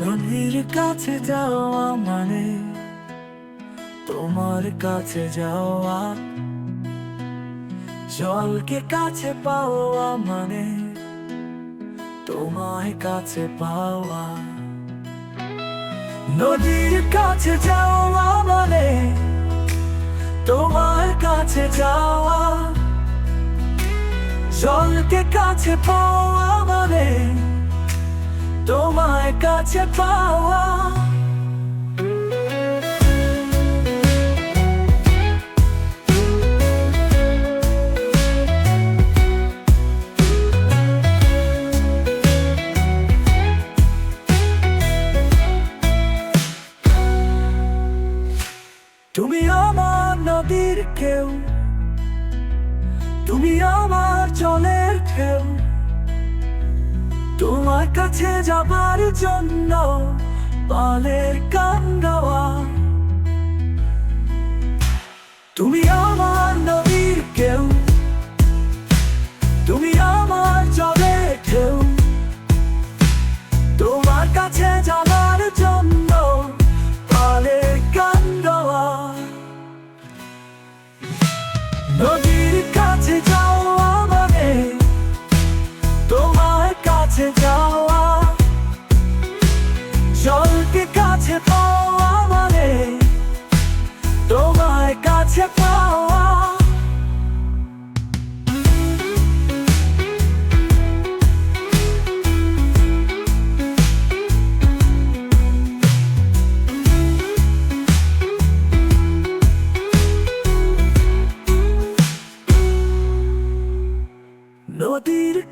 নদীর কাছে যাওয়া মানে তোমার কাছে যাওয়া জলকে কাছে পাওয়া মানে তোমায় কাছে পাওয়া নদীর কাছে যাওয়া মানে তোমার কাছে যাওয়া জলকে কাছে পাওয়া মানে তোমায় কাছে পাওয়া। তুমি আমার নদীর কেউ তুমি আমার জলের ঢেউ। তোমার কাছে যাবার জন্য পালের কান গাওয়া তুমি আমার নবীর কেউ। তুমি নদীর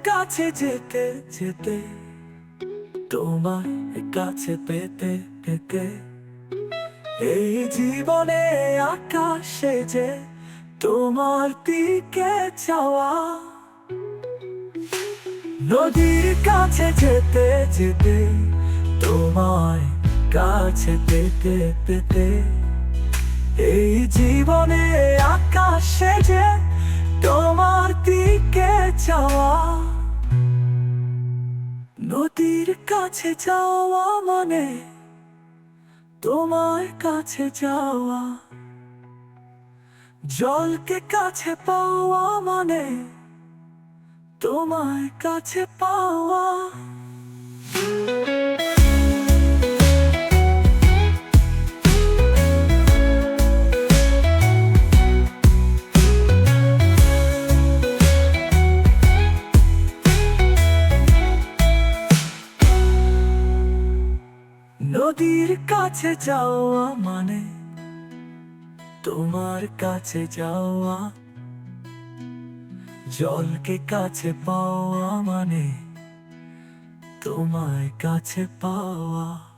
কাছে যেতে যেতে তোমার কাছে পেতে পেতে। এই জীবনে আকাশে যে তোমার দিকে যাওয়া নদীর কাছে যেতে যেতে, তোমায় কাছে পেতে পেতে। এই জীবনে আকাশে যে তোমার দিকে যাওয়া নদীর কাছে যাওয়া মানে তোমার কাছে যাওয়া জলকে কাছে পাওয়া মানে তোমার কাছে পাওয়া। নদীর কাছে যাওয়া মানে তোমার কাছে যাওয়া। জলকে কাছে পাওয়া মানে তোমার কাছে পাওয়া।